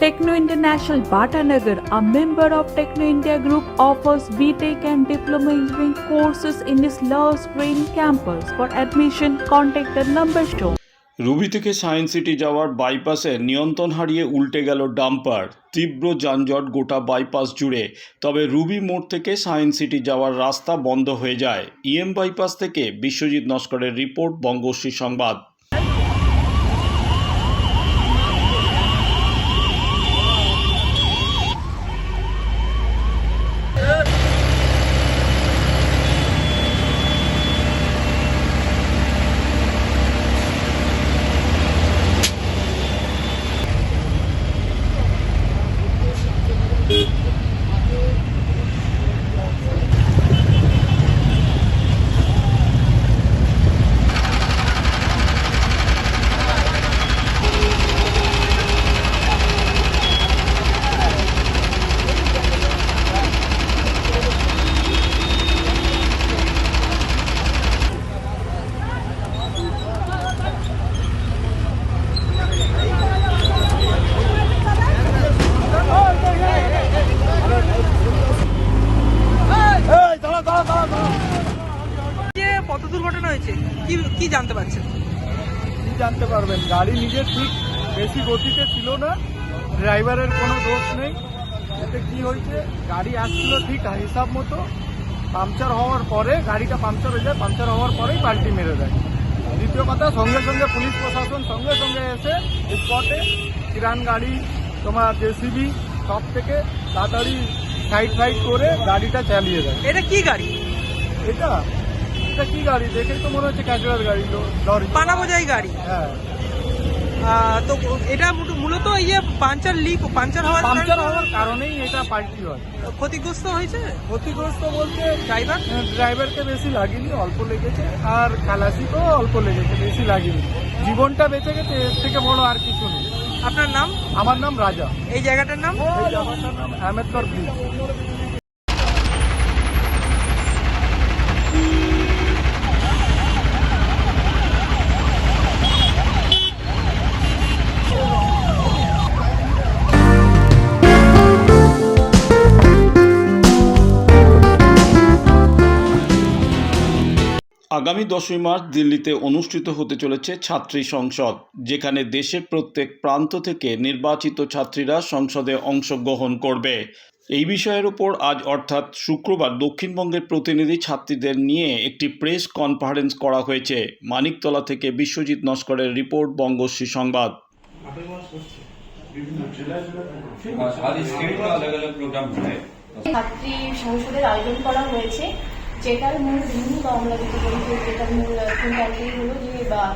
Techno International Bhatanagar, a member of Techno India Group, offers BTEC and Diploma Engineering courses in its Love Green campus. For admission, contact the number shown. Ruby থেকে science city যাওয়ার বাইপাসে নিয়ন্ত্রণ হারিয়ে উল্টে গেল dumper তীব্র যানজট গোটা বাইপাস জুড়ে তবে রুবি মোড় থেকে সায়েন্স সিটি যাওয়ার রাস্তা বন্ধ হয়ে যায় ইএম বাইপাস থেকে বিশ্বজিৎ নস্করের রিপোর্ট বঙ্গশ্রী সংবাদ যে পথ দুর্ঘটনা হয়েছে কি জানতে পারছেন? কি জানতে পারবেন? গাড়ি নিজে ঠিক বেশি গতিতে ছিল না। ড্রাইভারের কোনো দোষ নেই। এতে কি হয়েছে? গাড়ি আসছিল ঠিক হিসাব মতো। পাংচার হওয়ার পরে গাড়িটা পাংচার হয়ে যায়। পাংচার হওয়ার পরেই পাল্টি মেরে দেয়। দ্বিতীয় কথা সঙ্গে সঙ্গে পুলিশ প্রশাসন সঙ্গে সঙ্গে এসে স্পটে কিরান গাড়ি তোমার জেসিবি সব থেকে তাড়াতাড়ি সাইড ফাইড করে গাড়িটা চালিয়ে দেয়। এটা কি গাড়ি? এটা এটা কি গাড়ি? দেখেই তো মনে হচ্ছে ক্যাজুয়াল গাড়ি লো- লরি পানা বোঝাই গাড়ি। হ্যাঁ। তো এটা মূলত- ইয়ে পাঞ্চার লিক পাঞ্চার হওয়ার কারণে? হওয়ার কারণেই এটা পাল্টি হয়। ক্ষতিগ্রস্ত হয়েছে? ক্ষতিগ্রস্ত বলতে ড্রাইভার? ড্রাইভারকে বেশি লাগেনি অল্প লেগেছে। আর খালাসিকেও অল্প লেগেছে বেশি লাগেনি। জীবনটা বেঁচে গেছে এর থেকে বড় আর কিছু নেই। আপনার নাম? আমার নাম রাজা। এই জায়গাটার নাম? এই জায়গাটার নাম আহমেদকর ব্রিজ আগামী দশই মার্চ দিল্লিতে অনুষ্ঠিত হতে চলেছে ছাত্রী সংসদ যেখানে দেশের প্রত্যেক প্রান্ত থেকে নির্বাচিত ছাত্রীরা সংসদে অংশগ্রহণ করবে। এই বিষয়ের উপর আজ অর্থাৎ শুক্রবার দক্ষিণবঙ্গের প্রতিনিধি ছাত্রীদের নিয়ে একটি প্রেস কনফারেন্স করা হয়েছে মানিকতলা থেকে বিশ্বজিৎ নস্করের রিপোর্ট বঙ্গশ্রী সংবাদ। ছাত্রী সংসদের আয়োজন করা হয়েছে। যেটার মূল ভিন্ন বা আমরা যদি বলি যে যেটার মূল চিন্তাটাই হলো যে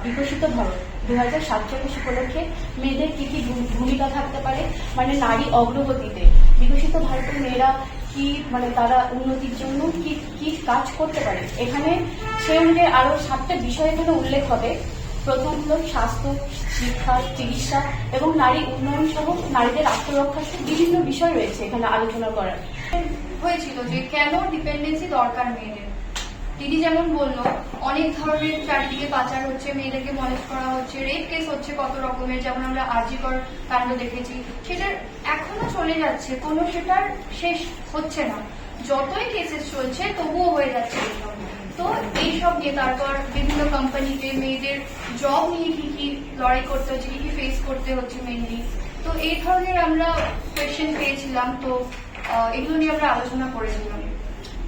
বিকশিত ভারত দু হাজার সাতচল্লিশ উপলক্ষে মেয়েদের কি কি ভূমিকা থাকতে পারে? মানে নারী অগ্রগতিতে। বিকশিত ভারতের মেয়েরা কি মানে তারা উন্নতির জন্য কি কি কাজ করতে পারে? এখানে সে অনুযায়ী আরও সাতটা বিষয় এখানে উল্লেখ হবে। প্রথম হল স্বাস্থ্য, শিক্ষা, চিকিৎসা এবং নারী উন্নয়ন সহ নারীদের আত্মরক্ষা সহ বিভিন্ন বিষয় রয়েছে এখানে আলোচনা করার। হয়েছিল যে কেন ডিপেন্ডেন্সি দরকার মেয়েদের? দিদি যেমন বলল, অনেক ধরনের চারিদিকে পাচার হচ্ছে, মেয়েদেরকে মলেজ করা হচ্ছে রেপ কেস হচ্ছে কত রকমের, যেমন আমরা আর্জিকর কাণ্ড দেখেছি। সেটার এখনও চলে যাচ্ছে, কোনো সেটার শেষ হচ্ছে না। যতই কেসেস চলছে, তবুও হয়ে যাচ্ছে তো এইসব নিয়ে তারপর বিভিন্ন কোম্পানিতে মেয়েদের জব নিয়ে কি কি লড়াই করতে হচ্ছে, কি কি ফেস করতে হচ্ছে মেনলি তো এই ধরনের আমরা কোয়েশ্চেন পেয়েছিলাম। তো এগুলো নিয়ে আমরা আলোচনা করেছিলাম।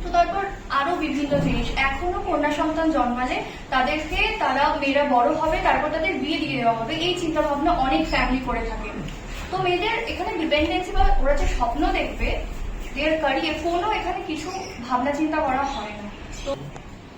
তো তারপর আরও বিভিন্ন জিনিস। এখনও কন্যা সন্তান জন্মালে তাদেরকে তারা মেয়েরা বড় হবে, তারপর তাদের বিয়ে দিয়ে দেওয়া হবে। এই চিন্তা ভাবনা অনেক ফ্যামিলি করে থাকে। তো মেয়েদের এখানে ডিপেন্ডেন্সি বা ওরা যে স্বপ্ন দেখবে দেয়ার কারিয়ার কোনো এখানে কিছু ভাবনা চিন্তা করা হয় না। তো